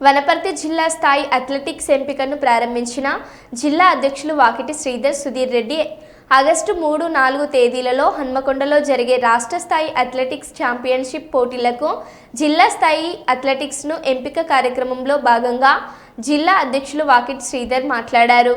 వనపర్తి జిల్లా స్థాయి అథ్లెటిక్స్ ఎంపికను ప్రారంభించిన జిల్లా అధ్యక్షులు వాకిటి శ్రీధర్ సుధీర్ రెడ్డి ఆగస్టు మూడు నాలుగు తేదీలలో హన్మకొండలో జరిగే రాష్ట్ర స్థాయి అథ్లెటిక్స్ ఛాంపియన్షిప్ పోటీలకు జిల్లా స్థాయి అథ్లెటిక్స్ను ఎంపిక కార్యక్రమంలో భాగంగా జిల్లా అధ్యక్షులు వాకిటి శ్రీధర్ మాట్లాడారు.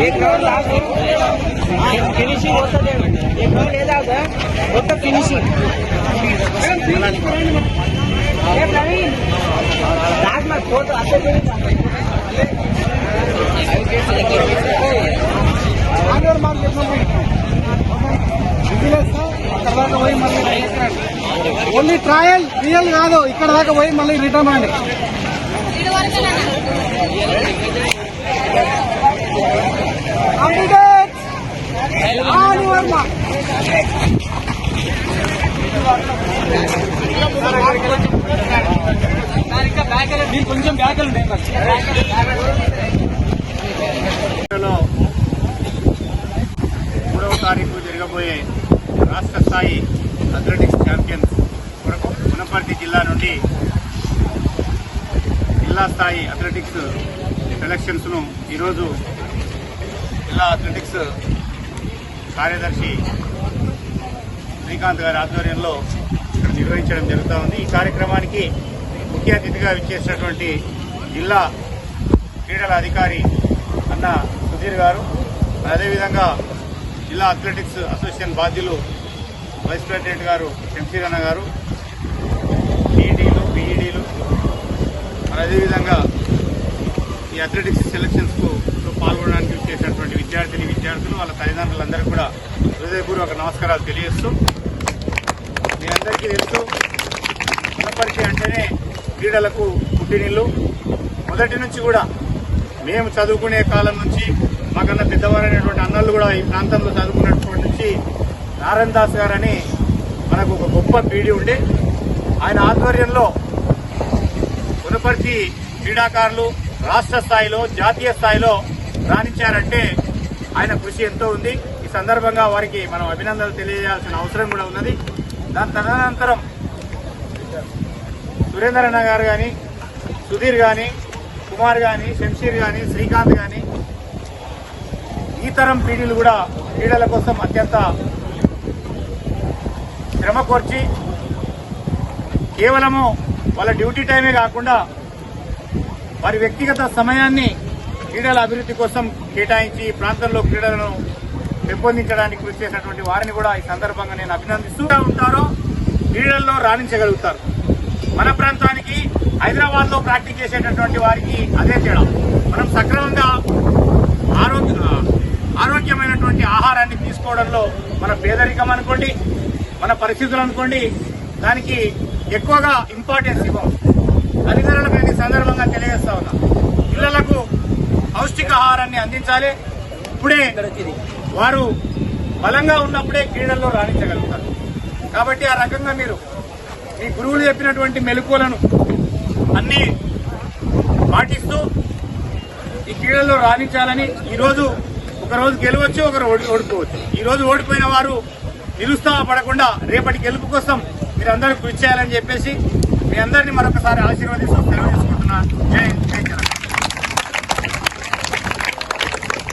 एक राउंड लास्ट फिनिशिंग होता जाएगा एक राउंड ले जाओ होता फिनिशिंग ए प्रवीण लास्ट में फोटो आते ఓన్లీ ట్రయల్ రియల్ కాదు. ఇక్కడ దాకా పోయి మళ్ళీ రిటర్న్ అండి కొంచెం బ్యాక్ మూడవ తారీఖు జరగబోయే రాష్ట్ర స్థాయి అథ్లెటిక్స్ ఛాంపియన్స్ కొరకు జిల్లా నుండి జిల్లా స్థాయి అథ్లెటిక్స్ సెలక్షన్స్ను ఈరోజు జిల్లా అథ్లెటిక్స్ కార్యదర్శి శ్రీకాంత్ గారి ఆధ్వర్యంలో ఇక్కడ నిర్వహించడం జరుగుతూ ఉంది. ఈ కార్యక్రమానికి ముఖ్య అతిథిగా విచ్చేసినటువంటి జిల్లా క్రీడల అధికారి అన్న సుధీర్ గారు అదేవిధంగా జిల్లా అథ్లెటిక్స్ అసోసియేషన్ బాధ్యులు వైస్ ప్రెసిడెంట్ గారు ఎంసీ రన్న గారు ఐఐటీలు బీఈడీలు. మరి అదేవిధంగా ఈ అథ్లెటిక్స్ సెలక్షన్స్కు పాల్గొనడానికి చేసినటువంటి విద్యార్థిని విద్యార్థులు వాళ్ళ తల్లిదండ్రులందరూ కూడా హృదయపూర్వక నమస్కారాలు తెలియజేస్తూ మీ అందరికీ తెలుసు వనపర్తి అంటేనే క్రీడలకు పుట్టినిల్లు. మొదటి నుంచి కూడా మేము చదువుకునే కాలం నుంచి మాకన్నా పెద్దవారైనటువంటి అన్నలు కూడా ఈ ప్రాంతంలో చదువుకున్నటువంటి నుంచి నారాయణ దాస్ గారని మనకు ఒక గొప్ప పీడి ఉండే ఆయన ఆధ్వర్యంలో వనపర్తి క్రీడాకారులు రాష్ట్ర స్థాయిలో జాతీయ స్థాయిలో రాణించారంటే ఆయన కృషి ఎంతో ఉంది. ఈ సందర్భంగా వారికి మనం అభినందనలు తెలియజేయాల్సిన అవసరం కూడా ఉన్నది. దాని తదనంతరం సురేంద్రన్న గారు కానీ సుధీర్ కానీ కుమార్ కానీ శంషీర్ కానీ శ్రీకాంత్ కానీ ఈ తరం పీడీలు కూడా క్రీడల కోసం అత్యంత శ్రమ కోర్చి కేవలము వాళ్ళ డ్యూటీ టైమే కాకుండా వారి వ్యక్తిగత సమయాన్ని క్రీడల అభివృద్ధి కోసం కేటాయించి ప్రాంతంలో క్రీడలను పెంపొందించడానికి కృషి చేసినటువంటి వారిని కూడా ఈ సందర్భంగా నేను అభినందిస్తూ ఉంటారో క్రీడల్లో రాణించగలుగుతారు. మన ప్రాంతానికి హైదరాబాద్లో ప్రాక్టీస్ చేసేటటువంటి వారికి అదే తేడా. మనం సక్రమంగా ఆరోగ్య ఆరోగ్యమైనటువంటి ఆహారాన్ని తీసుకోవడంలో మన పేదరికం అనుకోండి మన పరిస్థితులు అనుకోండి దానికి ఎక్కువగా ఇంపార్టెన్స్ ఇవ్వం. తల్లిదండ్రులకు నేను ఈ సందర్భంగా తెలియజేస్తా ఉన్నా. పిల్లలకు పౌష్టికాహారాన్ని అందించాలి. ఇప్పుడే వారు బలంగా ఉన్నప్పుడే క్రీడల్లో రాణించగలుగుతారు. కాబట్టి ఆ రకంగా మీరు మీ గురువులు చెప్పినటువంటి మెలకువలను అన్ని పాటిస్తూ ఈ క్రీడల్లో రాణించాలని ఈరోజు ఒకరోజు ఒక రోజు గెలవచ్చు ఒకరు ఓడిపోవచ్చు. ఈరోజు ఓడిపోయిన వారు నిరుత్సాహపడకుండా రేపటి గెలుపు కోసం మీరందరూ కృషి చేయాలని చెప్పేసి మీ అందరినీ మరొకసారి ఆశీర్వదిస్తూ తెలియజేసుకుంటున్నాను జై హింద్.